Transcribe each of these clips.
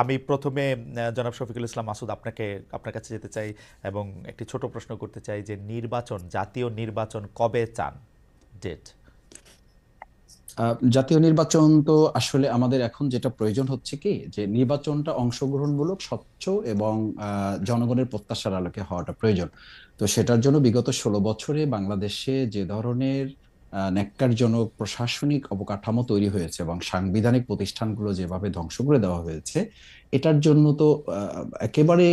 আমি প্রথমে জনাব শফিকুল ইসলাম মাসুদ আপনাকে, আপনার কাছে যেতে চাই এবং একটি ছোট প্রশ্ন করতে চাই যে নির্বাচন, জাতীয় নির্বাচন কবে চান? ডেট জাতীয় নির্বাচন তো আসলে আমাদের এখন যেটা প্রয়োজন হচ্ছে কি? যে নির্বাচনটা অংশগ্রহণমূলক, স্বচ্ছ এবং জনগণের প্রত্যাশার আলোকে হওয়াটা প্রয়োজন। তো সেটার জন্য বিগত ষোলো বছরে বাংলাদেশে যে ধরনের ন্যক্কারজনক প্রশাসনিক অবকাঠামো তৈরি হয়েছে এবং সাংবিধানিক প্রতিষ্ঠানগুলো যেভাবে ধ্বংস করে দেওয়া হয়েছে, এটার জন্য তো একেবারে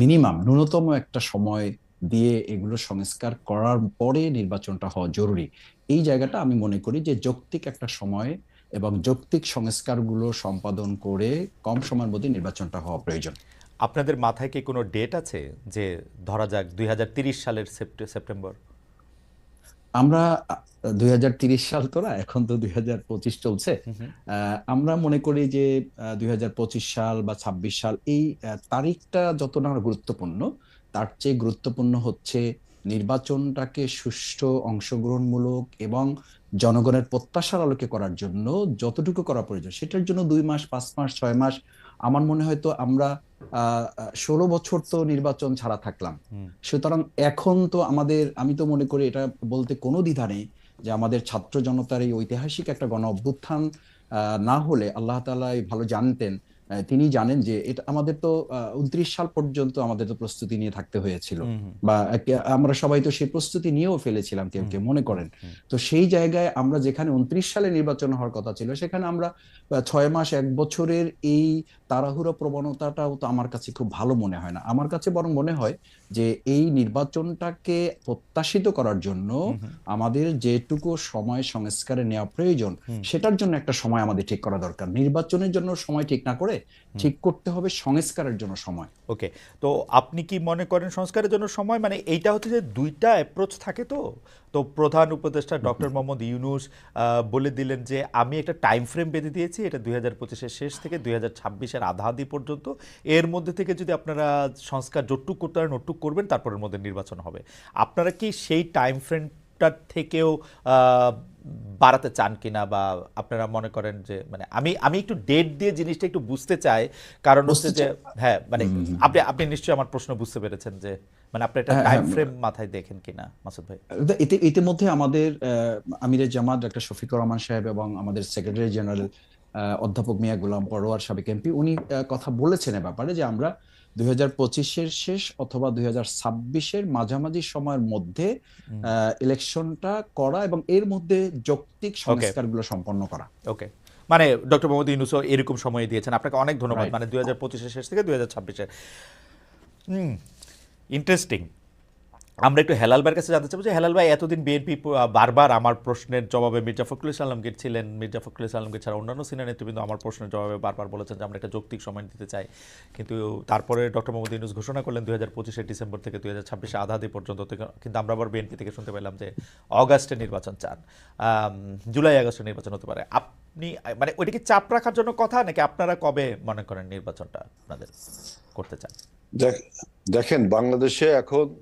মিনিমাম ন্যূনতম একটা সময় দিয়ে এগুলো সংস্কার করার পরে নির্বাচনটা হওয়া জরুরি। এই জায়গাটা আমি মনে করি যে যৌক্তিক একটা সময় এবং যৌক্তিক সংস্কারগুলো সম্পাদন করে কম সময়ের মধ্যে নির্বাচনটা হওয়া প্রয়োজন। আপনাদের মাথায় কি কোনো ডেট আছে যে ধরা যাক দুই সালের সেপ্টেম্বর? আমরা দুই সাল তো না এখন তো দুই হাজার পঁচিশ চলছে। আমরা মনে করি যে দুই হাজার পঁচিশ সাল বা ছাব্বিশ সাল এই তারিখটা যত না গুরুত্বপূর্ণ তার চেয়ে গুরুত্বপূর্ণ হচ্ছে নির্বাচনটাকে সুষ্ঠু অংশগ্রহণমূলক এবং জনগণের প্রত্যাশার আলোকে করার জন্য যতটুকু করা প্রয়োজন সেটার জন্য দুই মাস পাঁচ মাস ছয় মাস আমার মনে হয় তো আমরা ষোলো বছর তো নির্বাচন ছাড়া থাকলাম। সুতরাং এখন তো আমাদের আমি তো মনে করি এটা বলতে কোনো দ্বিধা নেই যে আমাদের ছাত্র জনতার এই ঐতিহাসিক একটা গণ অভ্যুত্থান আহ, না হলে আল্লাহ তালা ভালো জানতেন তিনি জানেন যে এটা আমাদের তো উনত্রিশ সাল পর্যন্ত আমাদের তো প্রস্তুতি নিয়ে থাকতে হয়েছিল। বা আমরা সবাই তো সেই প্রস্তুতি নিয়েও ফেলেছিলাম কেউ কেউ মনে করেন। তো সেই জায়গায় আমরা যেখানে উনত্রিশ সালে নির্বাচন হওয়ার কথা ছিল সেখানে আমরা ছয় মাস এক বছরের এই তাড়াহুড়ো প্রবণতাটাও তো আমার কাছে খুব ভালো মনে হয় না। আমার কাছে বরং মনে হয় যে এই নির্বাচনটাকে প্রত্যাশিত করার জন্য আমাদের যেটুকু সময় সংস্কারে নেওয়া প্রয়োজন সেটার জন্য একটা সময় আমাদের ঠিক করা দরকার। নির্বাচনের জন্য সময় ঠিক না করে ঠিক করতে হবে সংস্কারের জন্য সময়। ওকে তো আপনি কি মনে করেন সংস্কারের জন্য সময়? মানে এইটা হচ্ছে যে দুইটা অ্যাপ্রোচ থাকে তো? তো প্রধান উপদেষ্টা ডক্টর মোহাম্মদ ইউনুস বলে দিলেন যে আমি একটা টাইম ফ্রেম বেঁধে দিয়েছি এটা দুই হাজার পঁচিশের শেষ থেকে দুই হাজার ছাব্বিশের আধাআধি পর্যন্ত। এর মধ্যে থেকে যদি আপনারা সংস্কার জটুক করতে পারেন ওটুক করবেন তারপরের মধ্যে নির্বাচন হবে। আপনারা কি সেই টাইম ফ্রেমটার থেকেও বাড়াতে চান কিনা বা আপনারা মনে করেন যে মানে আমি আমি একটু ডেট দিয়ে জিনিসটা একটু বুঝতে চাই। কারণ হচ্ছে যে হ্যাঁ মানে আপনি আপনি নিশ্চয়ই আমার প্রশ্ন বুঝতে পেরেছেন যে মানে আপনি একটা হ্যাঁ, টাইম হ্যাঁ। ফ্রেম মাথায় দেখেন কিনা মাসুদ ভাই? ইতি ইতিমধ্যে আমাদের আমিরের জামাত ডক্টর শফিকুর রহমান সাহেব এবং আমাদের সেক্রেটারি জেনারেল অধ্যাপক মিয়া গোলাম পরোয়ার সাবেক এমপি উনি কথা বলেছেন এ ব্যাপারে যে আমরা দুই এর শেষ অথবা দুই এর মাঝামাঝি সময়ের মধ্যে ইলেকশনটা করা এবং এর মধ্যে যৌক্তিক সংস্কারগুলো সম্পন্ন করা। ওকে মানে ডক্টর মোহাম্মদ ইউনুসও এরকম সময় দিয়েছেন। আপনাকে অনেক ধন্যবাদ। মানে দুই হাজার পঁচিশের শেষ থেকে দুই হাজার ছাব্বিশের। ইন্টারেস্টিং আমরা একটু হেলাল ভাইয়ের কাছে জানতে চাবো যে, হেলাল ভাই, এতদিন বিএনপি বারবার আমার প্রশ্নের জবাবে মির্জা ফখরুল ইসলাম আলমগীর ছিলেন। মির্জা ফখরুল ইসলাম আলমগীর ছাড়া অন্যান্য সিনিয়র নেতৃবৃন্দ আমার প্রশ্নের জবাবে বারবার বলেছেন যে, আমরা একটা যৌক্তিক সময় দিতে চাই। কিন্তু তারপরে ডক্টর মোহাম্মদ ইউনুস ঘোষণা করলেন দুই হাজার পঁচিশে ডিসেম্বর থেকে দুই হাজার ছাব্বিশে আধাদি পর্যন্ত কিন্তু আমরা আবার বিএনপি থেকে শুনতে পেলাম যে, অগাস্টে নির্বাচন চান। জুলাই, আগস্টে নির্বাচন হতে পারে। আপনি মানে ওইটা কি চাপ রাখার জন্য কথা, নাকি আপনারা কবে মনে করেন নির্বাচনটা আপনাদের করতে চান? দেখ- দেখেন, বাংলাদেশে এখন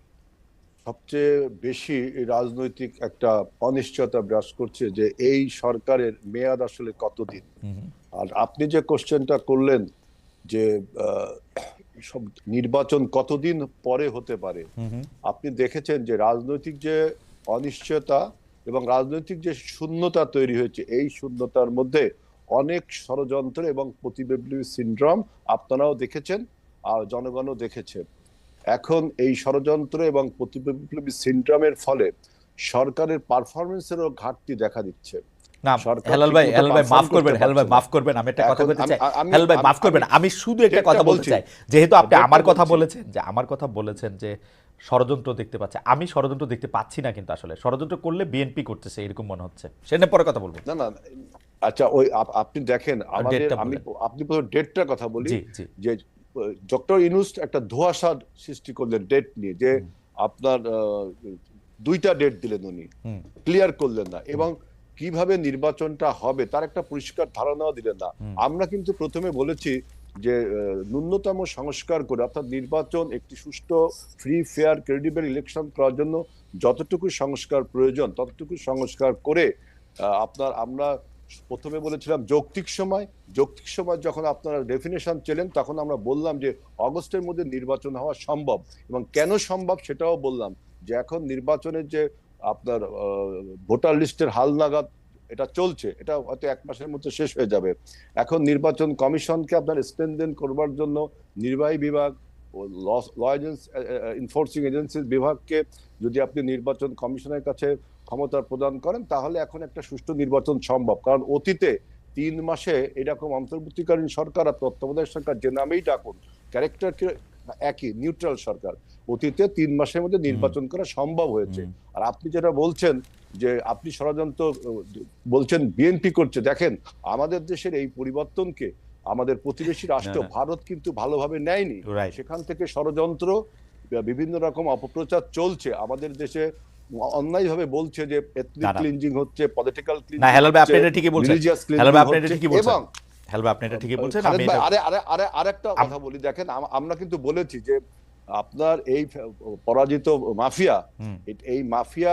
সবচেয়ে বেশি রাজনৈতিক একটা অনিশ্চয়তা বিরাজ করছে যে এই সরকারের মেয়াদ আসলে কতদিন? আর আপনি যে কোশ্চেনটা করলেন যে সব নির্বাচন কতদিন পরে হতে পারে আপনি দেখেছেন যে রাজনৈতিক যে অনিশ্চয়তা এবং রাজনৈতিক যে শূন্যতা তৈরি হয়েছে এই শূন্যতার মধ্যে অনেক ষড়যন্ত্র এবং প্রতিবিপ্লবী সিনড্রোম আপনারাও দেখেছেন আর জনগণও দেখেছে এখন এই ষড়যন্ত্র এবং প্রতিবিপ্লবী সিনড্রোমের ফলে সরকারের পারফরমেন্সেরও ঘাটতি দেখা দিচ্ছে। আমি শুধু একটা কথা বলতে চাই। যেহেতু আপনি ডেটটা আমার কথা বলেছেন যে আমার কথা বলেছেন যে ষড়যন্ত্র দেখতে পাচ্ছে আমি ষড়যন্ত্র দেখতে পাচ্ছি না কিন্তু আসলে। ষড়যন্ত্র করলে বিএনপি করতেছে এরকম মনে হচ্ছে। সেটা পরে কথা বলব। না না আচ্ছা ওই আপনি দেখেন আমাদের আমি আপনি প্রথমে ডেটটার কথা বলি যে ডক্টর ইনুস একটা ধোঁয়াশার সৃষ্টি করলেন ডেট নিয়ে যে আপনার দুইটা ডেট দিলেন উনি। ক্লিয়ার করলেন না। এবং কীভাবে নির্বাচনটা হবে তার একটা পরিষ্কার ধারণাও দিলেন না। আমরা কিন্তু প্রথমে বলেছি যে ন্যূনতম সংস্কার করে অর্থাৎ নির্বাচন একটি সুষ্ঠু ফ্রি ফেয়ার ক্রেডিবল ইলেকশন করার জন্য যতটুকু সংস্কার প্রয়োজন ততটুকু সংস্কার করে আপনার আমরা প্রথমে বলেছিলাম যৌক্তিক সময়। যৌক্তিক সময় যখন আপনারা ডেফিনেশন চেলেন তখন আমরা বললাম যে অগস্টের মধ্যে নির্বাচন হওয়া সম্ভব। এবং কেন সম্ভব সেটাও বললাম যে এখন নির্বাচনের যে আপনার ভোটার লিস্টের হালনাগাদ এটা চলছে। এটা হয়তো এক মাসের মধ্যে শেষ হয়ে যাবে। এখন নির্বাচন কমিশনকে আপনার স্ট্রেনদেন করবার জন্য নির্বাহী বিভাগ ও ল ইনফোর্সিং এজেন্সির বিভাগকে যদি আপনি নির্বাচন কমিশনের কাছে ক্ষমতা প্রদান করেন তাহলে এখন একটা সুষ্ঠু নির্বাচন সম্ভব। কারণ অতীতে তিন মাসে এরকম অন্তর্বর্তীকালীন সরকার আর তত্ত্বাবধায়ক সরকার যে নামেই ডাকুন ক্যারেক্টার একই নিউট্রাল সরকার। অতীতে তিন মাসের মধ্যে নির্বাচন করা সম্ভব হয়েছে। আর আপনি যেটা বলছেন যে আপনি ষড়যন্ত্র বলছেন বিএনপি করছে দেখেন আমাদের দেশের এই পরিবর্তনকে আমাদের প্রতিবেশী রাষ্ট্র। ভারত কিন্তু ভালোভাবে নেয়নি। সেখান থেকে ষড়যন্ত্র বা বিভিন্ন রকম অপপ্রচার চলছে। আমাদের দেশে অন্যায়ভাবে বলছে যে এথনিক। ক্লিনজিং হচ্ছে পলিটিক্যাল না হেলাল ভাই আপনি এটা ঠিকই বলছেন। হেলাল ভাই আপনি এটা ঠিকই বলছেন। এবং হেলাল ভাই আপনি এটা ঠিকই বলছেন আমি আরে আরে আরে আরেকটা কথা বলি দেখেন আমরা কিন্তু বলেছি যে আপনার এই পরাজিত মাফিয়া এই মাফিয়া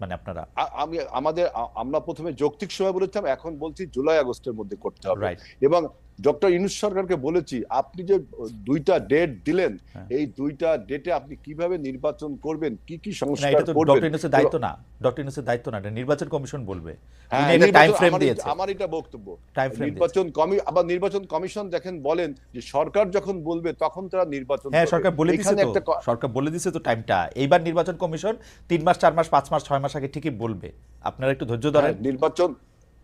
মানে আপনারা? আমি আমাদের আমরা প্রথমে যৌক্তিক সময় বলেছিলাম এখন বলছি জুলাই আগস্টের মধ্যে করতে হবে। এবং ডক্টর ইনুস সরকারকে বলেছি আপনি যে দুইটা ডেট দিলেন হ্যাঁ। এই দুইটা ডেটে আপনি কীভাবে নির্বাচন করবেন কি কি সংস্কার এটা তো করবেন? ডক্টর ইউনুসের দায়িত্ব না ডক্টর ইউনুসের দায়িত্ব না এটা নির্বাচন কমিশন বলবে। হ্যাঁ, টাইম ফ্রেম দিয়েছে। আমার এটা বক্তব্য। নির্বাচন কমি আবার নির্বাচন কমিশন দেখেন বলেন যে সরকার যখন বলবে তখন তারা নির্বাচন হ্যাঁ সরকার বলে এখানে তো। সরকার বলে দিছে তো টাইমটা এইবার নির্বাচন কমিশন তিন মাস চার মাস পাঁচ মাস ছয় মাস আগে ঠিকই বলবে। আপনারা একটু ধৈর্য ধরেন। হ্যাঁ, নির্বাচন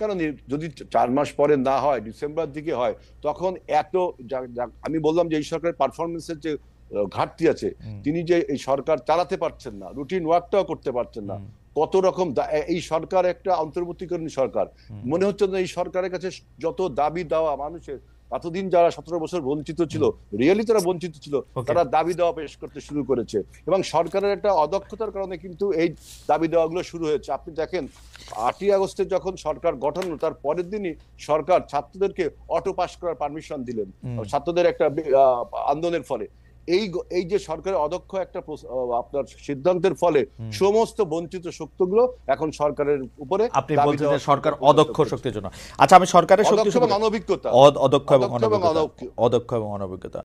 নির- যদি চার মাস পরে না হয় ডিসেম্বর দিকে হয় তখন এত আমি বললাম যে এই সরকারের পারফরমেন্সের যে ঘাটতি আছে তিনি যে এই সরকার চালাতে পারছেন না রুটিন ওয়ার্কটাও করতে পারছেন না কত রকম এই সরকার একটা অন্তর্বর্তীকরণ সরকার। মনে হচ্ছে না এই সরকারের কাছে যত দাবি দেওয়া মানুষের এতদিন যারা সতেরো বছর বঞ্চিত ছিল রিয়েলি তারা বঞ্চিত ছিল তারা দাবি দেওয়া পেশ করতে শুরু করেছে। এবং সরকারের একটা অদক্ষতার কারণে কিন্তু এই দাবি দেওয়াগুলো শুরু হয়েছে। আপনি দেখেন আটই আগস্টে যখন সরকার গঠন তার পরের দিনই সরকার ছাত্রদেরকে অটো পাস করার পারমিশন দিলেন। ছাত্রদের একটা আন্দোলনের ফলে। এই এই যে সরকারের অদক্ষ একটা আপনার সিদ্ধান্তের ফলে সমস্ত বঞ্চিত শক্তিগুলো এখন সরকারের উপরে আপনি বলছেন যে সরকার অদক্ষ শক্তির জন্য। আচ্ছা আমি সরকারের শক্তি এবং অদক্ষ এবং অদক্ষ এবং অনভিজ্ঞতা।